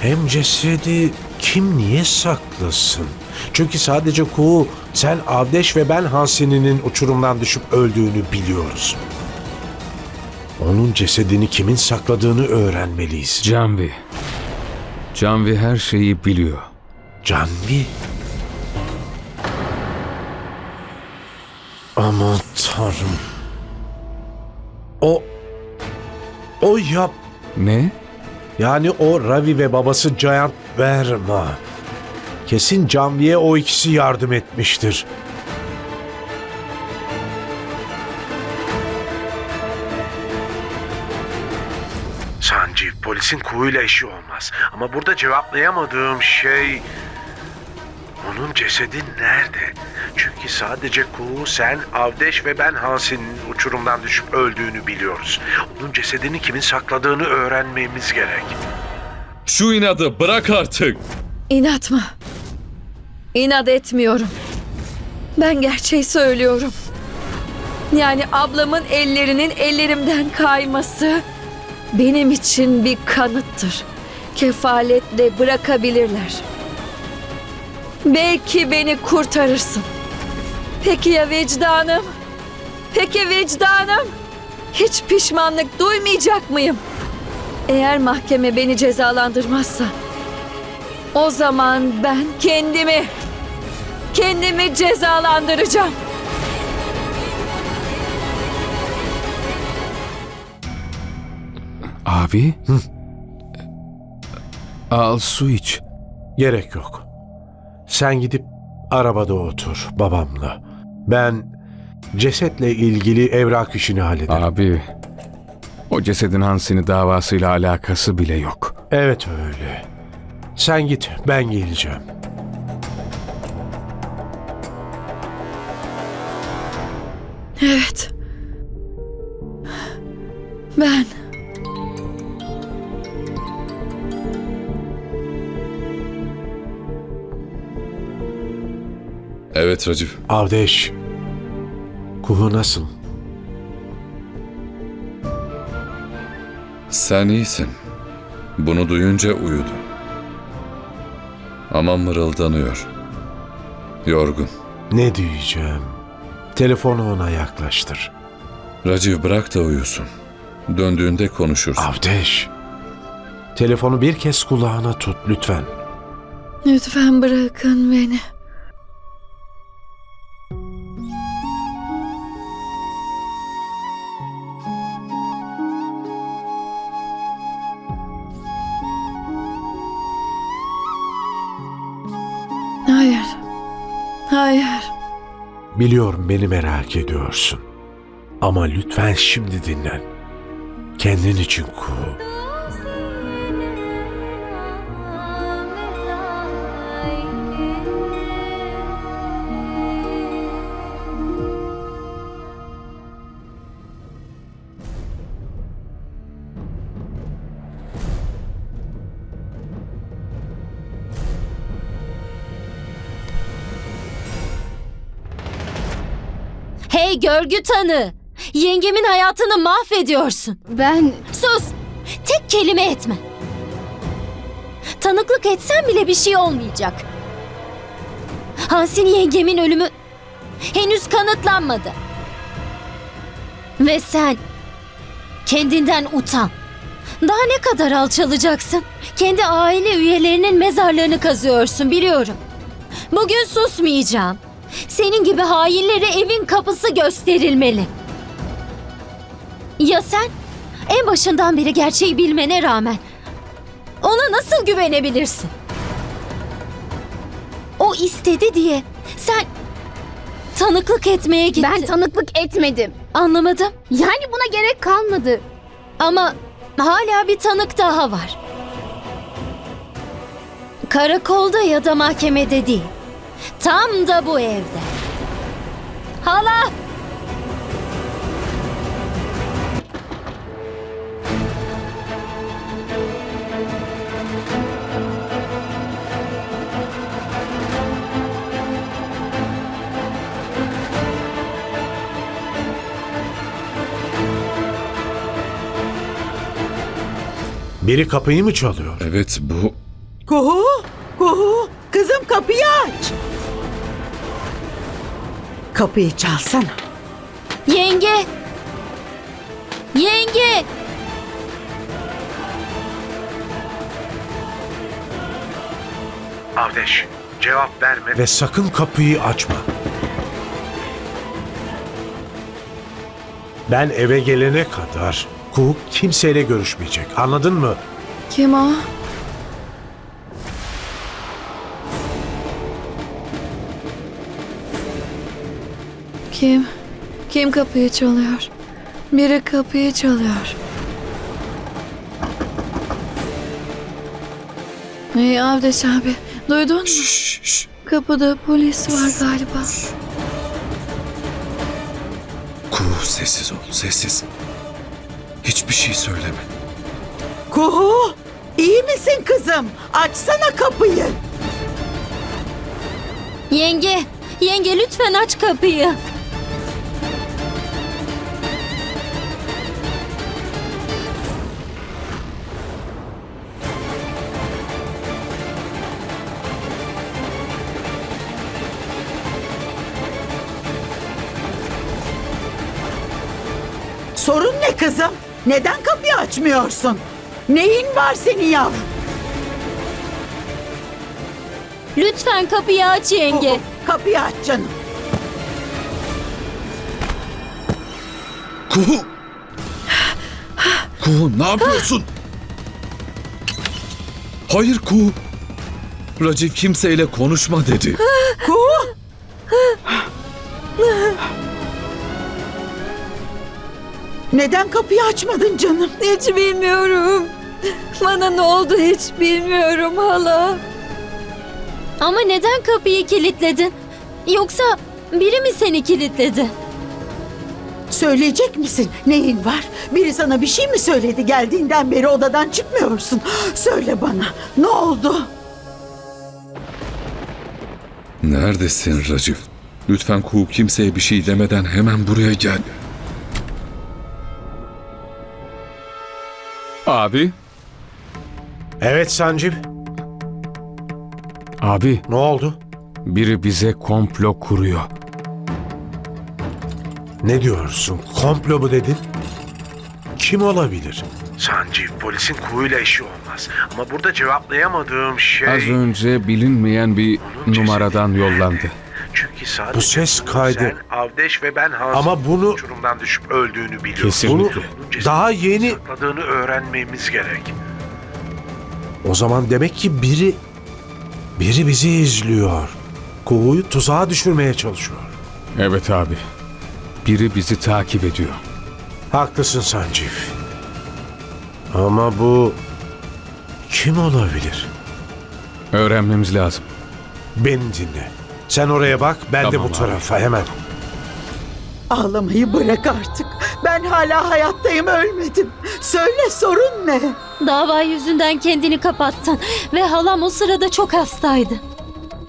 Hem cesedi kim niye saklasın? Çünkü sadece Kuğu, sen Avdeş ve ben Hansini'nin uçurumdan düşüp öldüğünü biliyoruz. Onun cesedini kimin sakladığını öğrenmeliyiz. Canvi. Canvi her şeyi biliyor. Canvi. Aman tanrım. O... O yap... Ne? Yani o Ravi ve babası Giant Verma. Kesin Canvi'ye o ikisi yardım etmiştir. Sanci, polisin kuğuyla işi olmaz. Ama burada cevaplayamadığım şey... Onun cesedi nerede? Çünkü sadece kuğu, sen, Avdeş ve ben Hansin'in uçurumdan düşüp öldüğünü biliyoruz. Onun cesedini kimin sakladığını öğrenmemiz gerek. Şu inadı bırak artık. İnat mı? İnat etmiyorum. Ben gerçeği söylüyorum. Yani ablamın ellerinin ellerimden kayması benim için bir kanıttır. Kefaletle bırakabilirler. Belki beni kurtarırsın. Peki ya vicdanım? Peki vicdanım? Hiç pişmanlık duymayacak mıyım? Eğer mahkeme beni cezalandırmazsa o zaman ben kendimi, kendimi cezalandıracağım. Abi. Al su iç. Gerek yok. Sen gidip arabada otur babamla. Ben cesetle ilgili evrak işini hallederim. Abi. O cesedin Hansi'nin davasıyla alakası bile yok. Evet öyle. Sen git ben geleceğim. Evet. Ben Evet Racif. Avdeş. Kuhu nasıl? Sen iyisin. Bunu duyunca uyudu. Ama mırıldanıyor. Yorgun. Ne diyeceğim? Telefonu ona yaklaştır. Raciv bırak da uyusun. Döndüğünde konuşursun. Avdeş. Telefonu bir kez kulağına tut lütfen. lütfen bırakın beni. Biliyorum beni merak ediyorsun. Ama lütfen şimdi dinlen. Kendin için Kuhu. Hey görgü tanı. Yengemin hayatını mahvediyorsun. Ben Sus. Tek kelime etme. Tanıklık etsen bile bir şey olmayacak. Hansin yengemin ölümü henüz kanıtlanmadı. Ve sen kendinden utan. Daha ne kadar alçalacaksın? Kendi aile üyelerinin mezarlarını kazıyorsun biliyorum. Bugün susmayacağım. Senin gibi hainlere evin kapısı gösterilmeli. Ya sen? En başından beri gerçeği bilmene rağmen ona nasıl güvenebilirsin? O istedi diye sen tanıklık etmeye gittin. ben tanıklık etmedim. Anlamadım Yani buna gerek kalmadı. ama hala bir tanık daha var. Karakolda ya da mahkemede değil. Tam da bu evde. Hala! Biri kapıyı mı çalıyor? Evet bu Kuhu, Kuhu, kızım kapıyı aç. Kapıyı çalsana. Yenge! Yenge! Avdeş, cevap verme ve sakın kapıyı açma. Ben eve gelene kadar Kuğu kimseyle görüşmeyecek. Anladın mı? Kim o? Kim? Kim kapıyı çalıyor? Biri kapıyı çalıyor. Hey Avdeş abi, duydun mu? Kapıda polis var galiba. Kuğu sessiz ol, sessiz. Hiçbir şey söyleme. Kuhu, iyi misin kızım? Açsana kapıyı. Yenge! Yenge lütfen aç kapıyı. Sorun ne kızım? Neden kapıyı açmıyorsun? Neyin var senin yavrum? Lütfen kapıyı aç yenge. Kuhu, kapıyı aç canım. Kuğu! Kuğu ne yapıyorsun? Hayır Kuğu. Raciv kimseyle konuşma dedi. Neden kapıyı açmadın canım? Hiç bilmiyorum. Bana ne oldu hiç bilmiyorum hala. Ama neden kapıyı kilitledin? Yoksa biri mi seni kilitledi? Söyleyecek misin? Neyin var? Biri sana bir şey mi söyledi? Geldiğinden beri odadan çıkmıyorsun. Söyle bana. Ne oldu? Neredesin Raciv? Lütfen Kuğu kimseye bir şey demeden hemen buraya gel. Abi, Evet Sancip, abi ne oldu? biri bize komplo kuruyor. Ne diyorsun? Komplo mu dedin? Kim olabilir? Sancip, polisin Kuğu'yla işi olmaz. Ama burada cevaplayamadığım şey... Az önce bilinmeyen bir numaradan yollandı. Çünkü sadece Bu ses kaydı. Sen, Avdeş ve ben Hans'ın Ama bunu- uçurumdan düşüp öldüğünü biliyorum. Kesinlikle. Onun cesedini Daha yeni- sakladığını öğrenmemiz gerek. O zaman demek ki biri biri bizi izliyor. Kuğuyu tuzağa düşürmeye çalışıyor. Evet abi. Biri bizi takip ediyor. Haklısın Sancif. Ama bu kim olabilir? Öğrenmemiz lazım. Beni dinle. Sen oraya bak, ben de Tamam bu abi. tarafa hemen. Ağlamayı bırak artık. Ben hala hayattayım, ölmedim. Söyle sorun ne? Dava yüzünden kendini kapattın ve halam o sırada çok hastaydı.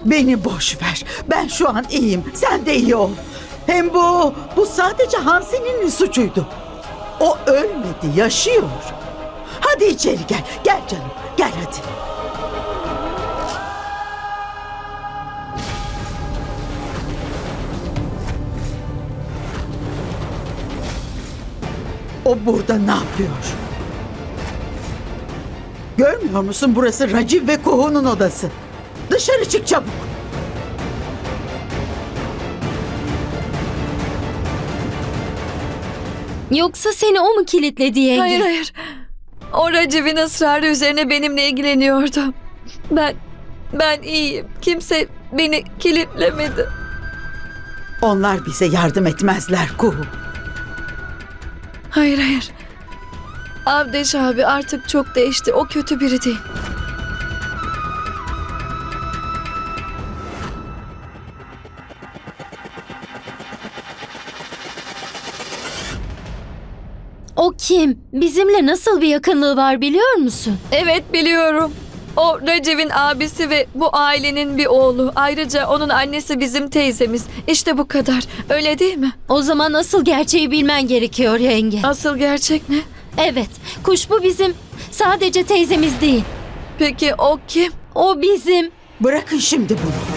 Beni boş ver. Ben şu an iyiyim. Sen de iyi ol. Hem bu, bu sadece Hansi'nin suçuydu. O ölmedi, yaşıyor. Hadi içeri gel. Gel canım. Gel hadi. O burada ne yapıyor? Görmüyor musun burası Raciv ve Kuhu'nun odası. Dışarı çık çabuk. Yoksa seni o mu kilitledi yenge? Hayır hayır. O Recep'in ısrarı üzerine benimle ilgileniyordu. Ben, ben iyiyim. Kimse beni kilitlemedi. Onlar bize yardım etmezler Kuhu. Hayır hayır. Avdeş abi artık çok değişti. O kötü biri değil. O kim? Bizimle nasıl bir yakınlığı var biliyor musun? Evet biliyorum. O Recep'in abisi ve bu ailenin bir oğlu. Ayrıca onun annesi bizim teyzemiz. İşte bu kadar. Öyle değil mi? O zaman asıl gerçeği bilmen gerekiyor yenge. Asıl gerçek ne? Evet, Kuşbu bizim sadece teyzemiz değil. Peki o kim? O bizim. Bırakın şimdi bunu.